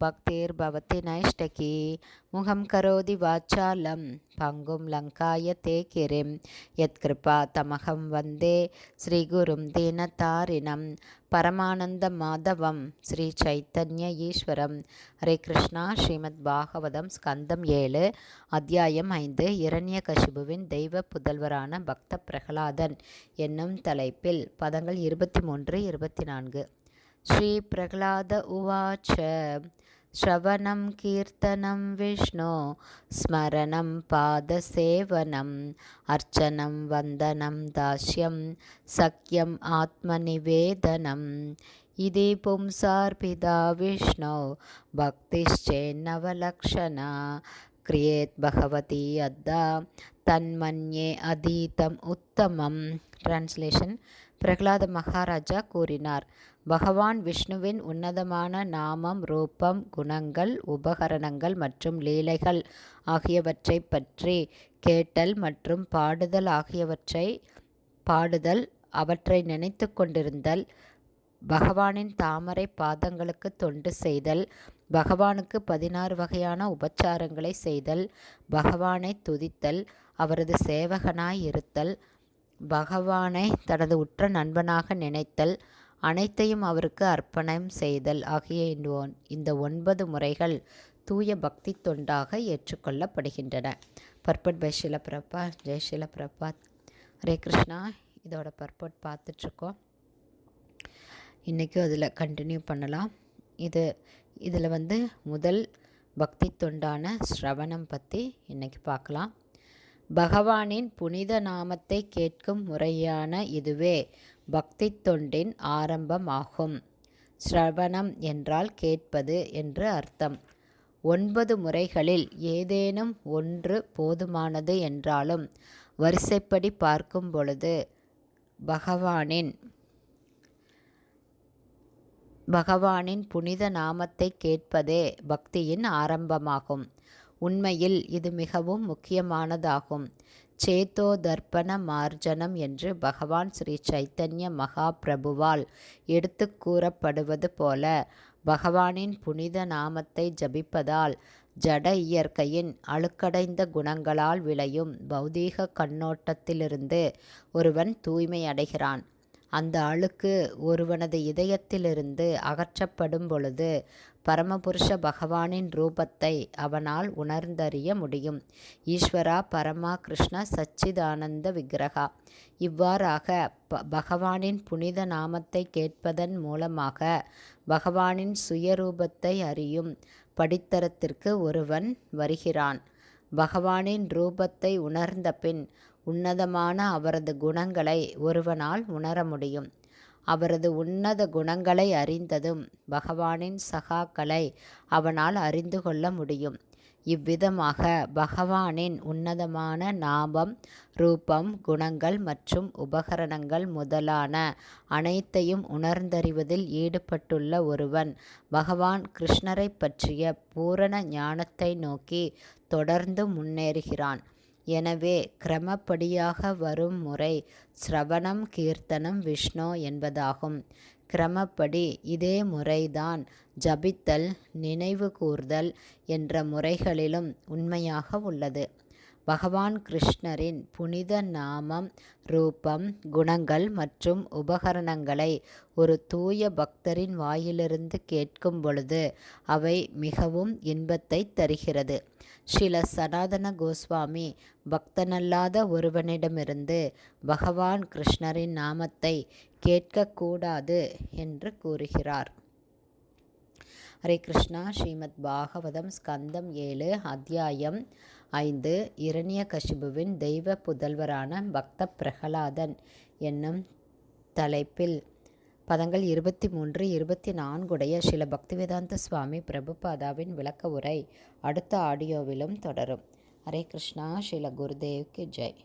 भक्तिर्भवति नैष्टकी मुखं करोति वाचालं पङ्गुं लङ्काय ते किरिं यत्कृपा तमहं वन्दे श्रीगुरुं दीनतारिणं பரமானந்தமாதவம் ஸ்ரீ சைத்தன்ய ஈஸ்வரம் ஹரே கிருஷ்ணா ஸ்ரீமத் பாகவதம் ஸ்கந்தம் ஏழு அத்தியாயம் ஐந்து இரண்ய கசிபுவின் தெய்வ புதல்வரான பக்த பிரகலாதன் என்னும் தலைப்பில் பதங்கள் இருபத்தி மூன்று இருபத்தி நான்கு ஸ்ரீ பிரகலாத உவாச்ச श्रवणं कीर्तनं विष्णो स्मरणं पादसेवनम् अर्चनं वन्दनं दास्यं सख्यम् आत्मनिवेदनम् इति पुंसार्पिता विष्णौ भक्तिश्चेन्नवलक्षणा क्रियेत् भगवती अद्दा தன்மன்யே அதீதம் உத்தமம். டிரான்ஸ்லேஷன் பிரகலாத மகாராஜா கூறினார் பகவான் விஷ்ணுவின் உன்னதமான நாமம் ரூபம் குணங்கள் உபகரணங்கள் மற்றும் லீலைகள் ஆகியவற்றை பற்றி கேட்டல் மற்றும் பாடுதல் ஆகியவற்றை பாடுதல் அவற்றை நினைத்து கொண்டிருந்தல் பகவானின் தாமரை பாதங்களுக்கு தொண்டு செய்தல் பகவானுக்கு பதினாறு வகையான உபச்சாரங்களை செய்தல் பகவானை துதித்தல் அவரது சேவகனாய் இருத்தல் பகவானை தனது உற்ற நண்பனாக நினைத்தல் அனைத்தையும் அவருக்கு அர்ப்பணம் செய்தல் ஆகிய இந்த ஒன்பது முறைகள் தூய பக்தி தொண்டாக ஏற்றுக்கொள்ளப்படுகின்றன. பர்பட் பை ஷில பிரபா ஜெய் ஷில பிரபாத் ஹரே கிருஷ்ணா. இதோட பர்பட் பார்த்துட்ருக்கோம். இன்றைக்கும் அதில் கண்டினியூ பண்ணலாம். இது இதில் வந்து முதல் பக்தி தொண்டான ஸ்ரவணம் பற்றி இன்றைக்கி பார்க்கலாம். பகவானின் புனித நாமத்தை கேட்கும் முறையான இதுவே பக்தி தொண்டின் ஆரம்பமாகும். ஸ்ரவணம் என்றால் கேட்பது என்று அர்த்தம். ஒன்பது முறைகளில் ஏதேனும் ஒன்று போதுமானது என்றாலும் வரிசைப்படி பார்க்கும் பொழுது பகவானின் பகவானின் புனித நாமத்தை கேட்பதே பக்தியின் ஆரம்பமாகும். உண்மையில் இது மிகவும் முக்கியமானதாகும். சேத்தோ தர்ப்பண மார்ஜனம் என்று பகவான் ஸ்ரீ சைத்தன்ய மகாபிரபுவால் எடுத்து கூறப்படுவது போல பகவானின் புனித நாமத்தை ஜபிப்பதால் ஜட இயற்கையின் அழுக்கடைந்த குணங்களால் விளையும் பௌதீக கண்ணோட்டத்திலிருந்து ஒருவன் தூய்மை அடைகிறான். அந்த அழுக்கு ஒருவனது இதயத்திலிருந்து அகற்றப்படும் பொழுது பரமபுருஷ பகவானின் ரூபத்தை அவனால் உணர்ந்தறிய முடியும். ஈஸ்வரா பரமா கிருஷ்ண சச்சிதானந்த விக்கிரகா. இவ்வாறாக ப பகவானின் புனித நாமத்தை கேட்பதன் மூலமாக பகவானின் சுயரூபத்தை அறியும் படித்தரத்திற்கு ஒருவன் வருகிறான். பகவானின் ரூபத்தை உணர்ந்த பின் உன்னதமான அவரது குணங்களை ஒருவனால் உணர முடியும். அவரது உன்னத குணங்களை அறிந்ததும் பகவானின் சகாக்களை அவனால் அறிந்து கொள்ள முடியும். இவ்விதமாக பகவானின் உன்னதமான நாமம் ரூபம் குணங்கள் மற்றும் உபகரணங்கள் முதலான அனைத்தையும் உணர்ந்தறிவதில் ஈடுபட்டுள்ள ஒருவன் பகவான் கிருஷ்ணரை பற்றிய பூரண ஞானத்தை நோக்கி தொடர்ந்து முன்னேறுகிறான். எனவே கிரமப்படியாக வரும் முறை சிரவணம் கீர்த்தனம் விஷ்ணு என்பதாகும். கிரமப்படி இதே முறைதான் ஜபித்தல் நினைவு கூர்தல் என்ற முறைகளிலும் உண்மையாக உள்ளது. பகவான் கிருஷ்ணரின் புனித நாமம் ரூபம் குணங்கள் மற்றும் உபகரணங்களை ஒரு தூய பக்தரின் வாயிலிருந்து கேட்கும் பொழுது அவை மிகவும் இன்பத்தை தருகிறது. சில சனாதன கோஸ்வாமி பக்தனல்லாத ஒருவனிடமிருந்து பகவான் கிருஷ்ணரின் நாமத்தை கேட்கக்கூடாது என்று கூறுகிறார். ஹரே கிருஷ்ணா ஸ்ரீமத் பாகவதம் ஸ்கந்தம் ஏழு அத்தியாயம் ஐந்து இரணிய கஷிபுவின் தெய்வ புதல்வரான பக்த பிரகலாதன் என்னும் தலைப்பில். பதங்கள் இருபத்தி மூன்று இருபத்தி நான்குடைய சில பக்திவேதாந்த சுவாமி பிரபுபாதாவின் விளக்க உரை அடுத்த ஆடியோவிலும் தொடரும். ஹரே கிருஷ்ணா ஸ்ரீல குருதேவ்க்கு ஜெய்.